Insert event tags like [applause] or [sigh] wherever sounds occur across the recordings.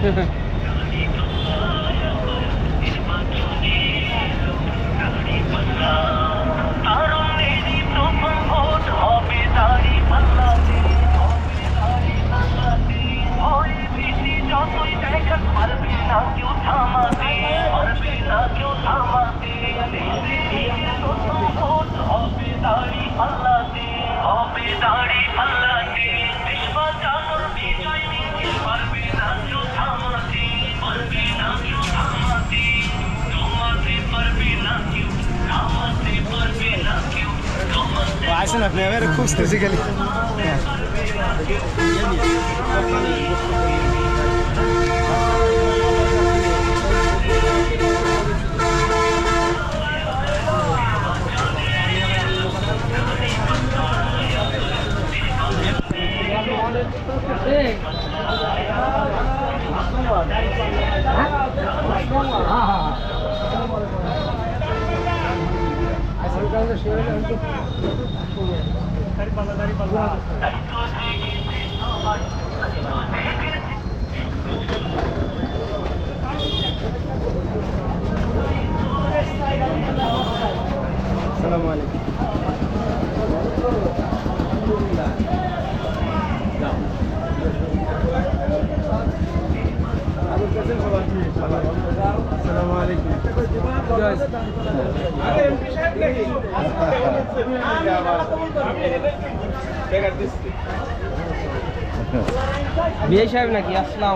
Mm-hmm. [laughs] আপনি বিয়ে সাহেব নাকি আসসালাম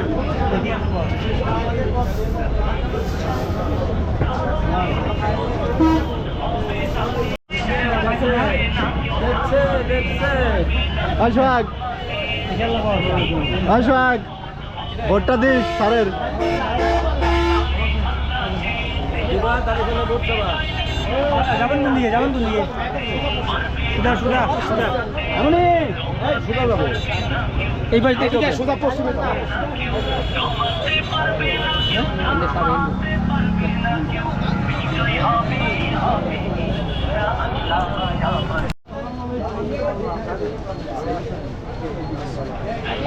আশফাক আশফাক ভোটটা দিস স্যারের। যাবেন কোন দিকে যাবেন কোন দিকে? এমনি যাব এই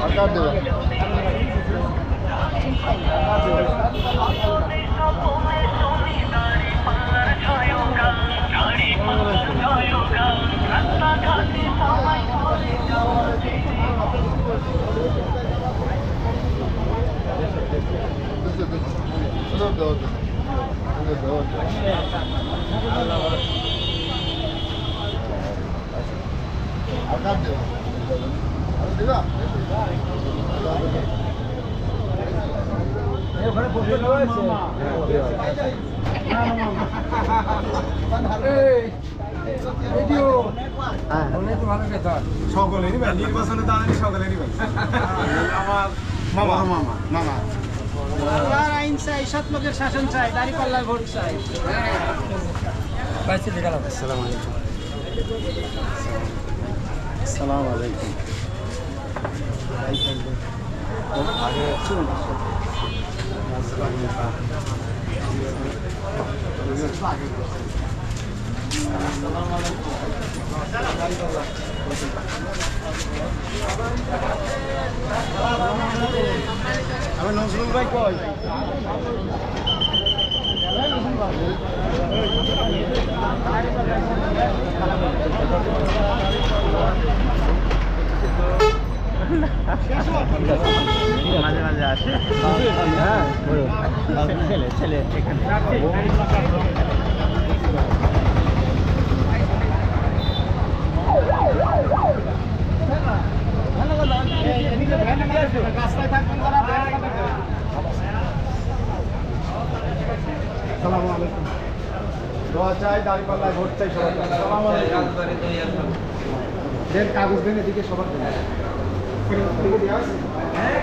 好的，对？了，সকলে নিবেন নির্বাচনে দাঁড়ানি সকলে নিবেন আমার মামা মামা মামা আইন চাই সৎ লোকের শাসন চাই দাড়ি পাল্লার ভোট চাই আসসালামু আলাইকুম আসসালামু আলাইকুম। আমি নজরুল ভাই মাঝে আসে হ্যাঁ ছেলে ছেলে সালাম আলাইকুম দোয়া চাই দাঁড়িপাল্লায় ভোট সবার। সালাম আলাইকুম দেন কাগজ দেন, এদিকে সবার দেন হ্যাঁ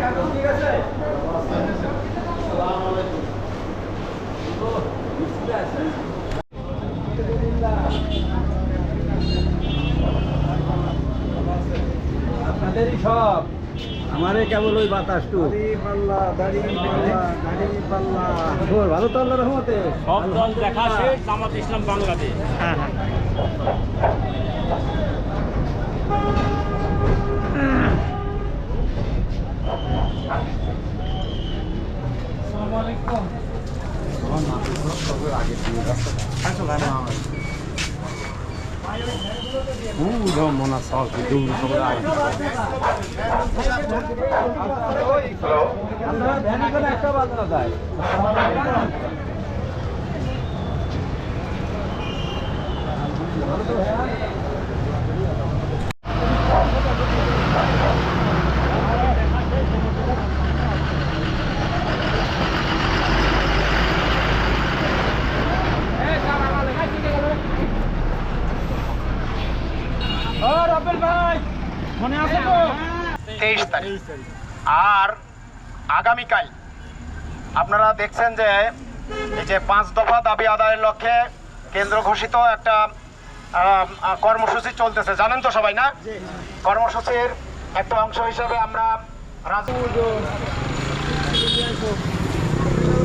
আপনাদেরই সব। আমারে কেবল ওই বাতাসটু পাল্লা দাড়ি পাল্লা দাড়ি ভালো তো আল্লাহ রহমতে। সব দল দেখা শেষ জামাত ইসলাম বাংলাদেশ। হ্যাঁ হ্যাঁ। মনে সব দৌড় সবার আগে একটা বাজনা যায় ও রবেল ভাই মনে আছে তো? তেইশ তারিখ। আর আগামীকাল আপনারা দেখছেন যে এই যে পাঁচ দফা দাবি আদায়ের লক্ষ্যে কেন্দ্র ঘোষিত একটা কর্মসূচি চলতেছে। জানেন তো সবাই না? কর্মসূচির একটা অংশ হিসেবে আমরা রাজ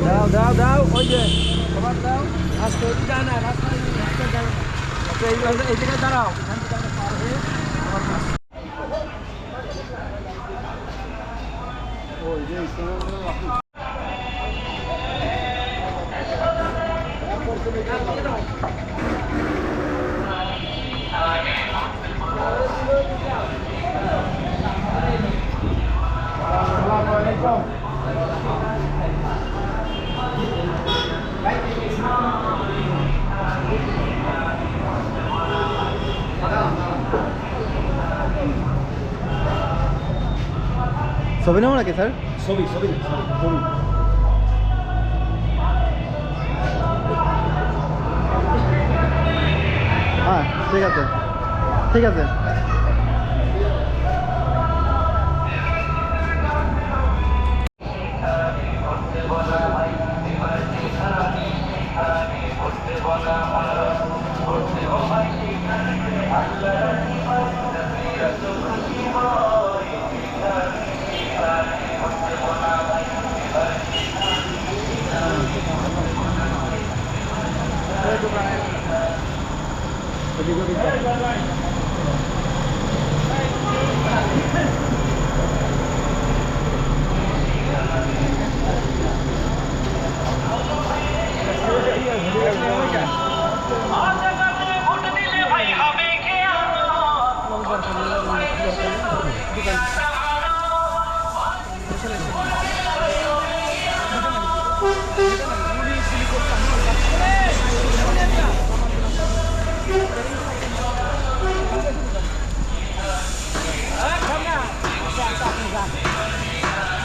দাও দাও দাও ওই যে দাও। রাস্তা দাঁড়াও। এখান থেকে আমরা পার হয়ে আবার পাশ। ছবি নেবো নাকি স্যার ছবি ছবি ছবি হ্যাঁ ঠিক আছে ঠিক আছে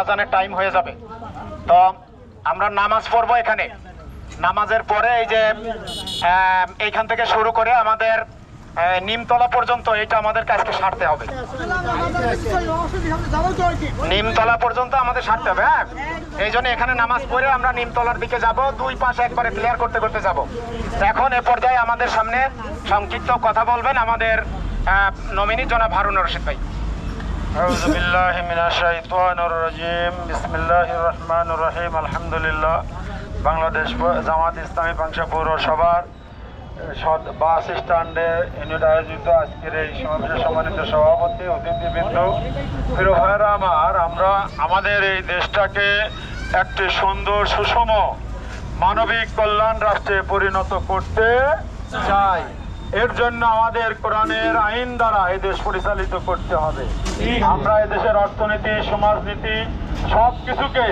আজানের টাইম হয়ে যাবে। তো আমরা নামাজ পড়ব এখানে। নামাজের পরে এই যে এইখান থেকে শুরু করে আমাদের নিমতলা পর্যন্ত এটা আমাদের কাজকে সারতে হবে। নিমতলা পর্যন্ত আমাদের সারতে হবে হ্যাঁ? এই জন্য এখানে নামাজ পড়ে আমরা নিমতলার দিকে যাব, দুই পাশে একবারে ক্লিয়ার করতে করতে যাব। এখন এ পর্যায়ে আমাদের সামনে সংক্ষিপ্ত কথা বলবেন আমাদের নমিনি জনাব হারুন রশিদ ভাই। أعوذ بالله من الشيطان الرجيم بسم الله الرحمن الرحيم الحمد لله বাংলাদেশ জামাত ইসলামী পাংশা পৌরসভার সদ বাস স্ট্যান্ডে ইউনিট আয়োজিত আজকের এই সমাবেশের সম্মানিত সভাপতি অতিথিবৃন্দ প্রিয় ভাইয়েরা আমার আমরা আমাদের এই দেশটাকে একটি সুন্দর সুষম মানবিক কল্যাণ রাষ্ট্রে পরিণত করতে চাই এর জন্য আমাদের কোরআনের আইন দ্বারা এই দেশ পরিচালিত করতে হবে। আমরা এদেশের অর্থনীতি সমাজনীতি সব কিছুকে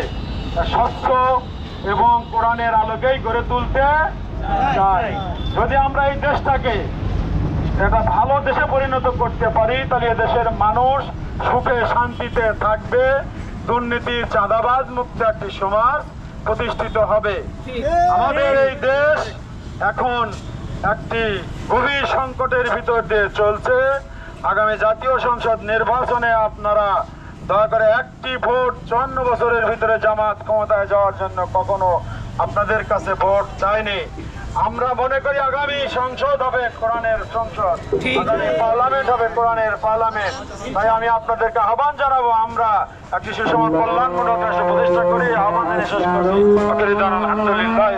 স্বচ্ছ এবং কোরআনের আলোকেই গড়ে তুলতে চাই। যদি আমরা এই দেশটাকে একটা ভালো দেশে পরিণত করতে পারি তাহলে এদেশের মানুষ সুখে শান্তিতে থাকবে। দুর্নীতি চাঁদাবাজ মুক্ত একটি সমাজ প্রতিষ্ঠিত হবে। আমাদের এই দেশ এখন একটি গভীর সংকটের ভিতর দিয়ে চলছে। আগামী জাতীয় সংসদ নির্বাচনে আপনারা দয়া করে একটি ভোট চুয়ান্ন বছরের ভিতরে জামাত ক্ষমতায় যাওয়ার জন্য কখনো আপনাদের কাছে ভোট চাইনি। আমরা মনে করি আগামী সংসদ হবে কোরআনের সংসদ। আগামী পার্লামেন্ট হবে কোরআনের পার্লামেন্ট। তাই আমি আপনাদেরকে আহ্বান জানাব আমরা একটি সুষম কল্যাণমূলক রাষ্ট্র প্রতিষ্ঠা করি। আহ্বান জানিয়ে শেষ করছি। আলহামদুলিল্লাহ।